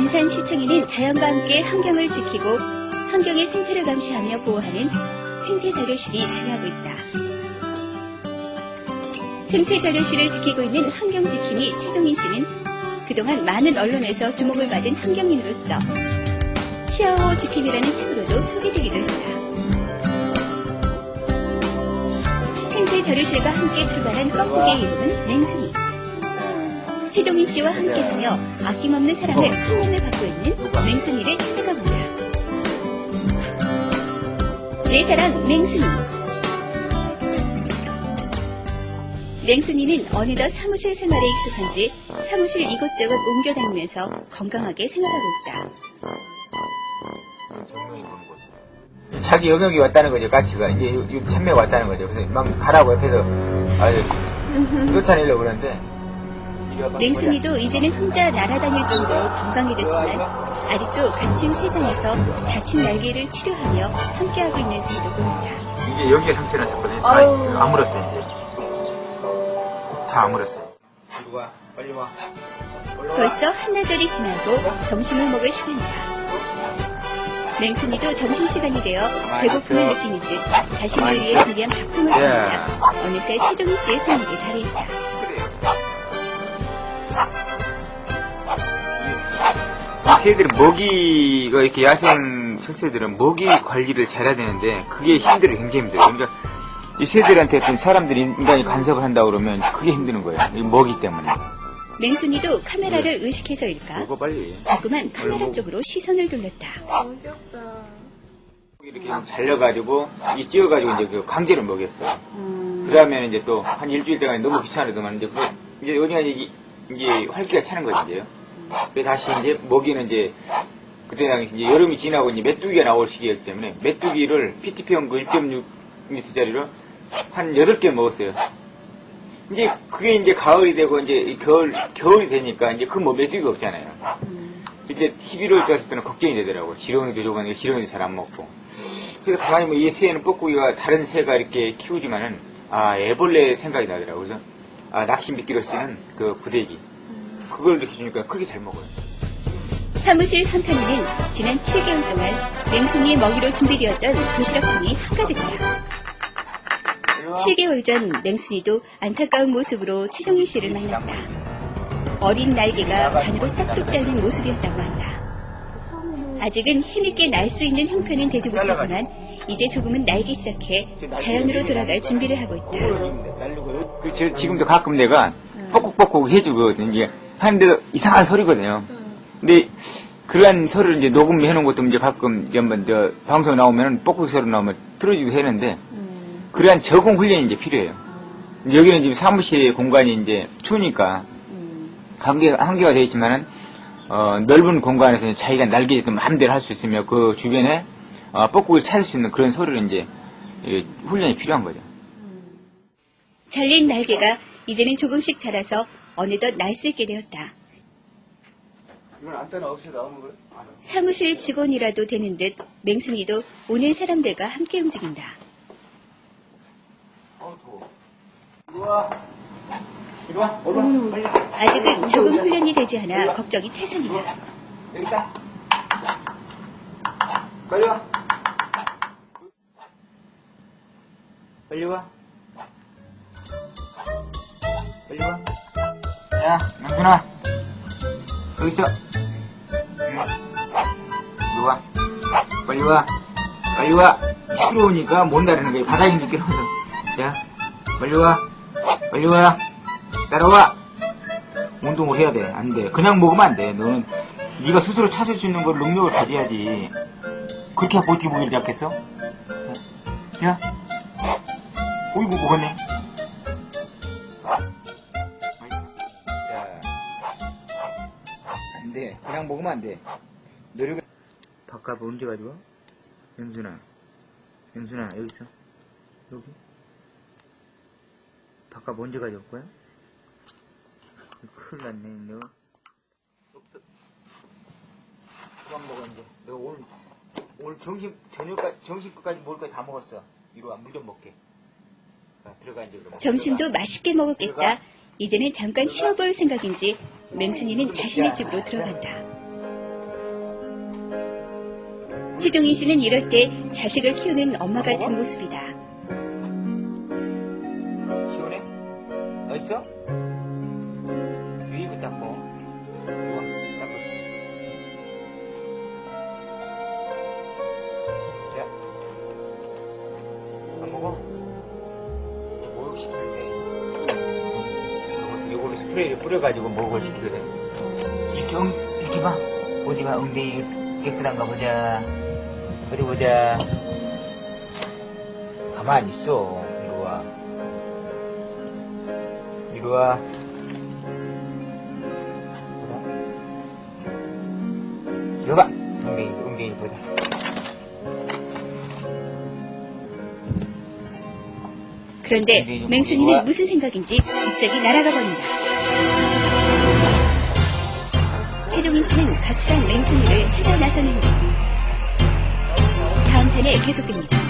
안산 시청에는 자연과 함께 환경을 지키고 환경의 생태를 감시하며 보호하는 생태자료실이 자리하고 있다. 생태자료실을 지키고 있는 환경지킴이 최종인 씨는 그동안 많은 언론에서 주목을 받은 환경인으로서 시아오 지킴이라는 책으로도 소개되기도 했다. 생태자료실과 함께 출발한 뻐꾸기의 이름은 맹순이. 최종인 씨와 함께하며 아낌없는 사랑을 사랑을 받고 있는 맹순이를 찾아가 본다. 내 사랑 맹순이. 맹순이는 어느덧 사무실 생활에 익숙한 지 사무실 이것저것 옮겨 다니면서 건강하게 생활하고 있다. 자기 영역이 왔다는 거죠, 가치가. 이제 참매가 왔다는 거죠. 그래서 막 가라고 옆에서, 아유, 쫓아내려고 그러는데. 맹순이도 이제는 혼자 날아다닐 정도로 건강해졌지만 아직도 갇힌 세상에서 다친 날개를 치료하며 함께하고 있는. 보자. 이게 여기에 상처 났었거든요. 다 아유. 아물었어요, 이제. 다 아물었어요. 이리 와, 빨리 와. 벌써 한나절이 지나고 점심을 먹을 시간이다. 맹순이도 점심시간이 되어 배고픔을 느끼는 듯 자신을 위해 준비한 밥통을 예. 던자 어느새 최종희 씨의 손목에 자리했다. 새들은 먹이가 이렇게 야생 철새들은 먹이 관리를 잘해야 되는데 그게 힘들어 굉장히 힘들어. 그러니까 이 새들한테 어떤 사람들이 인간이 간섭을 한다 그러면 그게 힘드는 거예요. 이 먹이 때문에. 맹순이도 카메라를 의식해서일까? 먹어 빨리. 자꾸만 카메라 쪽으로 시선을 돌렸다. 이렇게 좀 잘려가지고 이 찧어가지고 이제 그 관계를 먹였어. 그 다음에는 이제 또 한 일주일 동안 너무 귀찮아도만 이제 그 이제 어디가 이제, 이제 활기가 차는 거지 이제요. 그 다시 이제 먹이는 이제 그때 당시 이제 여름이 지나고 이제 메뚜기가 나올 시기였기 때문에 메뚜기를 PTP형 그 1.6m짜리로 한 8개 먹었어요. 이제 그게 이제 가을이 되고 이제 이 겨울 겨울이 되니까 이제 그 뭐 메뚜기가 없잖아요. 이제 11월 때부터는 걱정이 되더라고. 지렁이도 조금 지렁이도 잘 안 먹고. 그래서 가만히 뭐 이 새는 뻐꾸기가 다른 새가 이렇게 키우지만은 아 애벌레 생각이 나더라고. 그래서 아 낚시 미끼로 쓰는 그 부대기 그걸 이렇게 주니까 그렇게 잘 먹어요. 사무실 한편에는 지난 7개월 동안 맹순이의 먹이로 준비되었던 도시락통이 한가득이다. 7개월 전 맹순이도 안타까운 모습으로 최종희 씨를 만났다. 어린 날개가 반으로 싹둑 잘린 모습이었다고 한다. 아직은 힘있게 날 수 있는 형편은 되지 못하지만 이제 조금은 날기 시작해 자연으로 돌아갈 준비를 하고 있다. 그 저- 지금도 가끔 내가 뻑국뻑국 해주거든. 이제 하는데도 이상한 소리거든요. 근데 그러한 소리를 이제 녹음해 놓은 것도 이제 가끔 이제 한번 저 방송 나오면은 뻑국 소리 나오면 틀어주기도 했는데 그러한 적응 훈련이 이제 필요해요. 여기는 지금 사무실 공간이 이제 추우니까 한계, 한계가 되어 있지만은, 어, 넓은 공간에서 자기가 날개짓도 마음대로 할 수 있으며 그 주변에, 어, 뻐꾸기를 찾을 수 있는 그런 소리를 이제, 예, 훈련이 필요한 거죠. 잘린 날개가 이제는 조금씩 자라서 어느덧 날 수 있게 되었다. 이건 안테나 없이 나오는 거예요? 사무실 직원이라도 되는 듯 맹순이도 오는 사람들과 함께 움직인다. 어, 더워. 이리 와. 이리 와. 얼른 빨리. 아직은 적응 훈련이 되지 않아 걱정이 태산이다. 여기 있다. 빨리 와. 빨리 와. 빨리 와. 야, 명순아. 여기 있어. 이리 와. 빨리 와. 빨리 와. 들어오니까 못 나르는 거야. 바닥에 미끄러워서. 야, 빨리 와. 빨리 와. 따라와. 운동을 해야 돼. 안 돼. 그냥 먹으면 안 돼. 너는 네가 스스로 찾을 수 있는 걸 능력을 가져야지. 그렇게 어떻게 고기를 잡겠어? 야, 어이구 먹었네. 안 돼. 그냥 먹으면 안 돼. 노력을. 밥값 언제 가져와? 영순아, 영순아 여기 있어. 여기. 밥값 언제 가져올 거야? 큰일 났네, 너. 그만 먹어, 이제. 너 오늘, 오늘 점심, 저녁까지, 점심 끝까지 먹을 거다 먹었어. 이리 와, 물 좀 먹게. 자, 들어가, 이제 그럼. 점심도 맛있게 먹었겠다. 이제는 잠깐 쉬어볼 생각인지 맹순이는 자신의 집으로 들어간다. 최종인 씨는 이럴 때 자식을 키우는 엄마 같은 모습이다. 스프레이를 뿌려가지고 목욕을 시키거든. 이렇게, 엉, 이렇게 봐. 어디 봐, 엉덩이 깨끗한가 보자. 어디 보자. 가만히 있어. 이리 와. 이리 와. 이리 와. 엉덩이, 엉덩이 보자. 그런데 맹순이는? 무슨 생각인지 갑자기 날아가 버린다. 최종인 씨는 가출한 맹순이를 찾아 나서는데 다음 편에 계속됩니다.